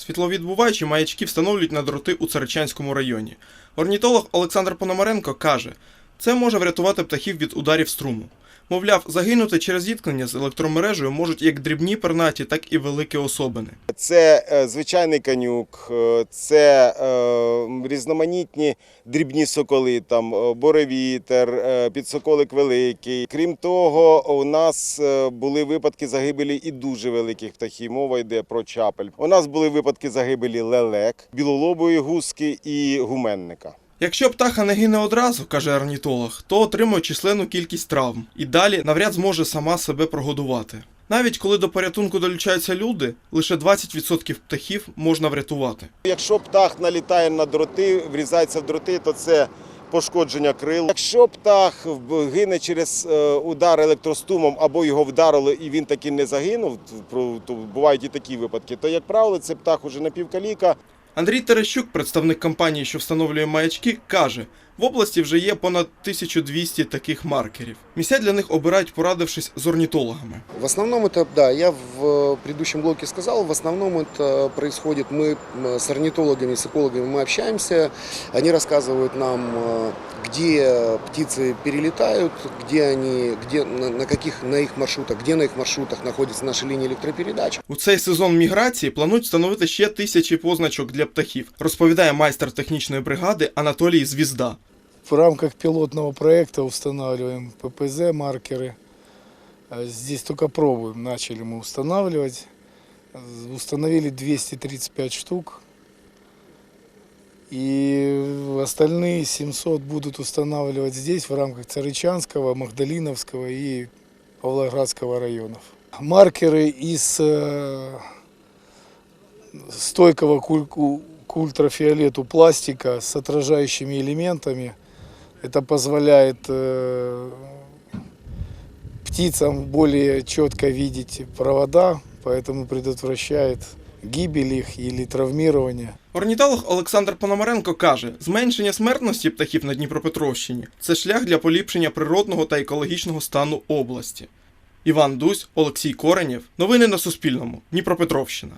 Світловідбуваючі маячки встановлюють на дроти у Царичанському районі. Орнітолог Олександр Пономаренко каже, це може врятувати птахів від ударів струму. Мовляв, загинути через зіткнення з електромережею можуть як дрібні пернаті, так і великі особини. Це е, звичайний канюк, е, це е, різноманітні дрібні соколи, там боревітер, е, підсоколик великий. Крім того, у нас були випадки загибелі і дуже великих птахів. Мова йде про чапель. У нас були випадки загибелі лелек, білолобої гуски і гуменника. Якщо птаха не гине одразу, каже орнітолог, то отримує численну кількість травм і далі навряд зможе сама себе прогодувати. Навіть коли до порятунку долучаються люди, лише 20% птахів можна врятувати. Якщо птах налітає на дроти, врізається в дроти, то це пошкодження крил. Якщо птах гине через е, удар електростумом або його вдарили і він таки не загинув, то бувають і такі випадки, то, як правило, це птах уже напівкаліка. Андрій Терещук, представник компанії, що встановлює маячки, каже: в області вже є понад 1200 таких маркерів. Місця для них обирають, порадившись з орнітологами. В основном это, да, я в э, предыдущем блоке сказал, в основном это происходит, мы м, с орнитологами, с экологами мы общаемся, они рассказывают нам, э, где птицы перелетают, где они, где, на, на каких, на их маршрутах, где на их маршрутах находятся наши линии электропередач. У цей сезон міграції планують встановити ще тисячі позначок для птахів, розповідає майстер технічної бригади Анатолій Звізда. В рамках пилотного проекта устанавливаем ППЗ-маркеры. А Здесь только пробуем, начали мы устанавливать. Установили 235 штук. И остальные 700 будут устанавливать здесь в рамках Царычанского, Магдалиновского и Павлоградского районов. Маркеры из э, стойкого к ультрафиолету пластика с отражающими элементами. Это позволяет э, птицам более четко видеть провода, поэтому предотвращает гибель их или травмирование. Орнітолог Олександр Пономаренко каже, зменшення смертності птахів на Дніпропетровщині це шлях для поліпшення природного та екологічного стану області. Іван Дусь, Олексій Коренєв. Новини на Суспільному. Дніпропетровщина.